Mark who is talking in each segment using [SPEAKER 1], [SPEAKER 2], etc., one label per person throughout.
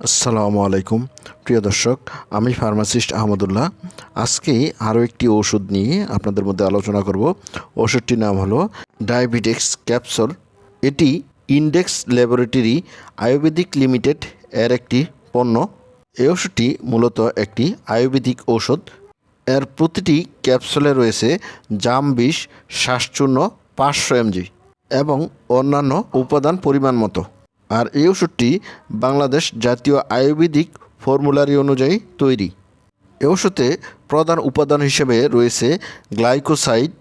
[SPEAKER 1] আসসালামু আলাইকুম। প্রিয় দর্শক, আমি ফার্মাসিস্ট আহমদুল্লাহ। আজকে আরও একটি ওষুধ নিয়ে আপনাদের মধ্যে আলোচনা করব। ওষুধটির নাম হলো ডায়াবেটিক্স ক্যাপসুল। এটি ইন্ডেক্স ল্যাবরেটরি আয়ুর্বেদিক লিমিটেড এর একটি পণ্য। এই ওষুধটি মূলত একটি আয়ুর্বেদিক ঔষধ এর প্রতিটি ক্যাপসুলে রয়েছে জাম বিষ শ্বাসচূর্ণ পাঁচশো এমজি এবং অন্যান্য উপাদান পরিমাণ মতো। আর এই ওষুধটি বাংলাদেশ জাতীয় আয়ুর্বেদিক ফর্মুলারি অনুযায়ী তৈরি। এই ওষুধে প্রধান উপাদান হিসেবে রয়েছে গ্লাইকোসাইড,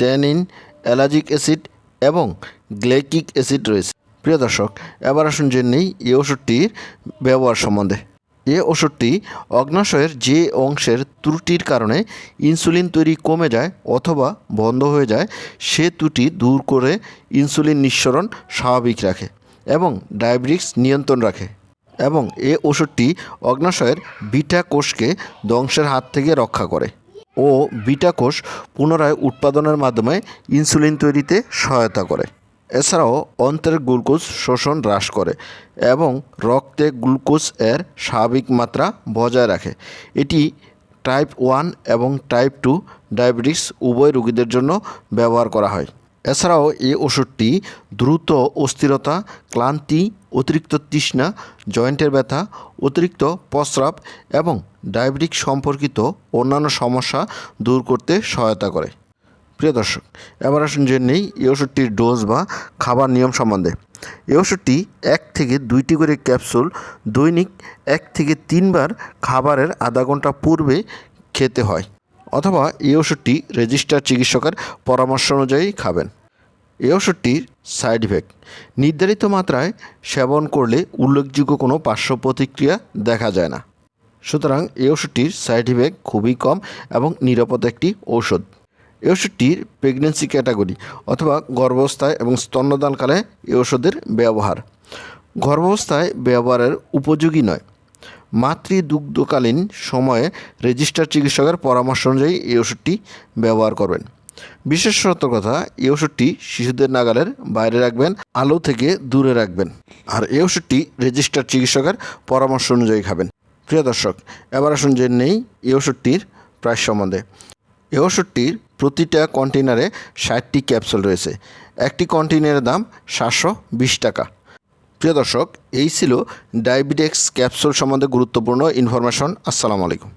[SPEAKER 1] ট্যানিন, অ্যালার্জিক অ্যাসিড এবং গ্লেকিক অ্যাসিড রয়েছে। প্রিয় দর্শক, এবার আসুন জেনে নেই এই ওষুধটির ব্যবহার সম্বন্ধে। এ ওষুধটি অগ্নাশয়ের যে অংশের ত্রুটির কারণে ইনসুলিন তৈরি কমে যায় অথবা বন্ধ হয়ে যায়, সে ত্রুটি দূর করে ইনসুলিন নিঃসরণ স্বাভাবিক রাখে। এবং ডায়াবেটিক্স নিয়ন্ত্রণ রাখে এবং এ ওষুধটি অগ্নাশয়ের বিটা কোষকে ধ্বংসের হাত থেকে রক্ষা করে ও বিটা কোষ পুনরায় উৎপাদনের মাধ্যমে ইনসুলিন তৈরিতে সহায়তা করে। এছাড়াও অন্ত্রের গ্লুকোজ শোষণ হ্রাস করে এবং রক্তে গ্লুকোজ এর স্বাভাবিক মাত্রা বজায় রাখে। এটি টাইপ ওয়ান এবং টাইপ টু ডায়াবেটিস উভয় রোগীদের জন্য ব্যবহার করা হয়। এছাড়াও এই ওষুধটি দ্রুত অস্থিরতা, ক্লান্তি, অতিরিক্ত তৃষ্ণা, জয়েন্টের ব্যথা, অতিরিক্ত প্রস্রাব এবং ডায়াবেটিক সম্পর্কিত অন্যান্য সমস্যা দূর করতে সহায়তা করে। প্রিয় দর্শক, এবার আসুন জেনে নেই এই ওষুধটির ডোজ বা খাবার নিয়ম সম্বন্ধে। এই ওষুধটি এক থেকে দুইটি করে ক্যাপসুল দৈনিক এক থেকে তিনবার খাবারের আধা ঘণ্টা পূর্বে খেতে হয়। অথবা এই ওষুধটি রেজিস্টার চিকিৎসকের পরামর্শ অনুযায়ী খাবেন। এই ওষুধটির সাইড ইফেক্ট, নির্ধারিত মাত্রায় সেবন করলে উল্লেখযোগ্য কোনো পার্শ্ব প্রতিক্রিয়া দেখা যায় না। সুতরাং এই ওষুধটির সাইড ইফেক্ট খুবই কম এবং নিরাপদ একটি ঔষধ। এই ওষুধটির প্রেগনেন্সি ক্যাটাগরি অথবা গর্ভাবস্থায় এবং স্তন্যদানকালে এই ওষুধের ব্যবহার। গর্ভাবস্থায় ব্যবহারের উপযোগী নয় মাতৃদুগ্ধকালীন সময়ে রেজিস্টার চিকিৎসকের পরামর্শ অনুযায়ী এই ওষুধটি ব্যবহার করবেন। বিশেষ সতর্কতা, এই ওষুধটি শিশুদের নাগালের বাইরে রাখবেন, আলো থেকে দূরে রাখবেন। আর এই ওষুধটি রেজিস্টার চিকিৎসকের পরামর্শ অনুযায়ী খাবেন। প্রিয় দর্শক, এবার আসুন জেনে নেই এই ওষুধটির প্রাইস সম্বন্ধে। এই ওষুধটির প্রতিটা কন্টেনারে ষাটটি ক্যাপসুল রয়েছে। একটি কন্টেনারের দাম সাতশো বিশ টাকা। প্রিয় দর্শক এই ছিল ডায়াবেটিক্স ক্যাপসুল সম্বন্ধে গুরুত্বপূর্ণ ইনফরমেশন। আসসালামু আলাইকুম।